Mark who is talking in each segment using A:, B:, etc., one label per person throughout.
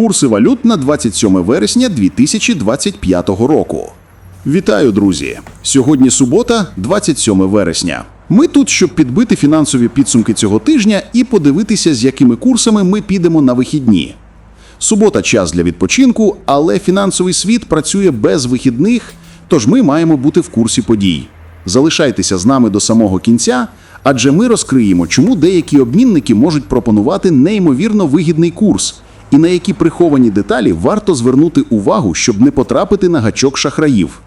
A: Курси валют на 27 вересня 2025 року. Вітаю, друзі! Сьогодні субота, 27 вересня. Ми тут, щоб підбити фінансові підсумки цього тижня і подивитися, з якими курсами ми підемо на вихідні. Субота час для відпочинку, але фінансовий світ працює без вихідних, тож ми маємо бути в курсі подій. Залишайтеся з нами до самого кінця, адже ми розкриємо, чому деякі обмінники можуть пропонувати неймовірно вигідний курс, і на які приховані деталі варто звернути увагу, щоб не потрапити на гачок шахраїв.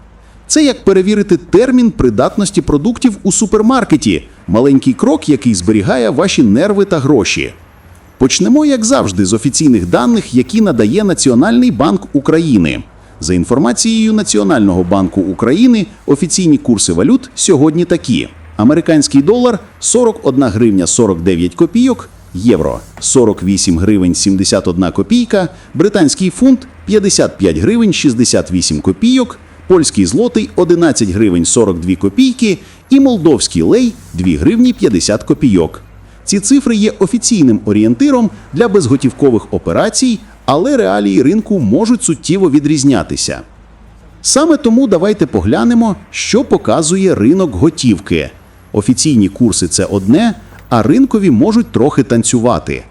A: Це як перевірити термін придатності продуктів у супермаркеті, маленький крок, який зберігає ваші нерви та гроші. Почнемо, як завжди, з офіційних даних, які надає Національний банк України. За інформацією Національного банку України, офіційні курси валют сьогодні такі: американський долар 41 гривня 49 копійок, євро 48 гривень 71 копійка, британський фунт 55 гривень 68 копійок, польський злотий 11 гривень 42 копійки і молдовський лей 2 гривні 50 копійок. Ці цифри є офіційним орієнтиром для безготівкових операцій, але реалії ринку можуть суттєво відрізнятися. Саме тому давайте поглянемо, що показує ринок готівки. Офіційні курси це одне, а ринкові можуть трохи танцювати.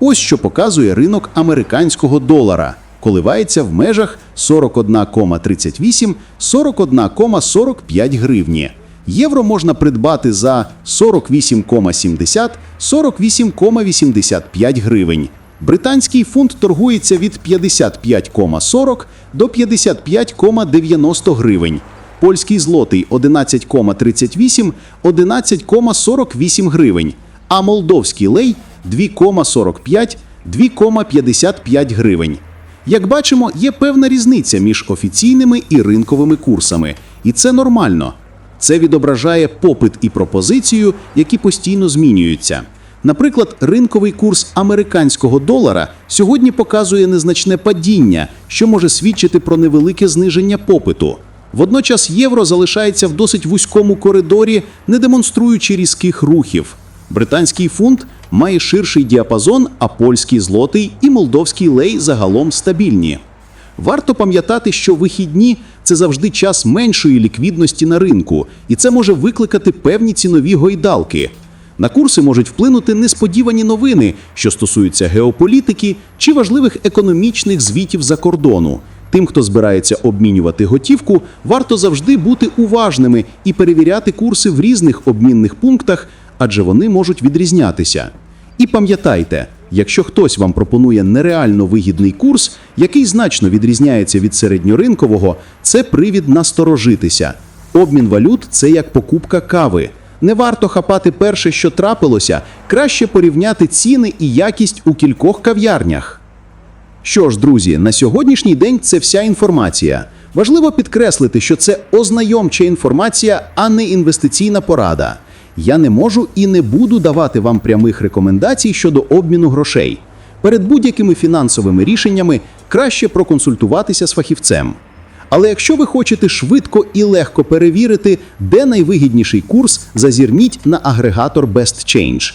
A: Ось що показує ринок американського долара. Коливається в межах 41,38 41,45 гривні. Євро можна придбати за 48,70 48,85 гривень. Британський фунт торгується від 55,40 до 55,90 гривень. Польський злотий 11,38 11,48 гривень. А молдовський лей 2,45 2,55 гривень. Як бачимо, є певна різниця між офіційними і ринковими курсами, і це нормально. Це відображає попит і пропозицію, які постійно змінюються. Наприклад, ринковий курс американського долара сьогодні показує незначне падіння, що може свідчити про невелике зниження попиту. Водночас євро залишається в досить вузькому коридорі, не демонструючи різких рухів. Британський фунт має ширший діапазон, а польський злотий і молдовський лей загалом стабільні. Варто пам'ятати, що вихідні це завжди час меншої ліквідності на ринку, і це може викликати певні цінові гойдалки. На курси можуть вплинути несподівані новини, що стосуються геополітики чи важливих економічних звітів за кордону. Тим, хто збирається обмінювати готівку, варто завжди бути уважними і перевіряти курси в різних обмінних пунктах, адже вони можуть відрізнятися. І пам'ятайте, якщо хтось вам пропонує нереально вигідний курс, який значно відрізняється від середньоринкового, це привід насторожитися. Обмін валют це як покупка кави. Не варто хапати перше, що трапилося, краще порівняти ціни і якість у кількох кав'ярнях. Що ж, друзі, на сьогоднішній день це вся інформація. Важливо підкреслити, що це ознайомча інформація, а не інвестиційна порада. Я не можу і не буду давати вам прямих рекомендацій щодо обміну грошей. Перед будь-якими фінансовими рішеннями краще проконсультуватися з фахівцем. Але якщо ви хочете швидко і легко перевірити, де найвигідніший курс, зазірніть на агрегатор BestChange.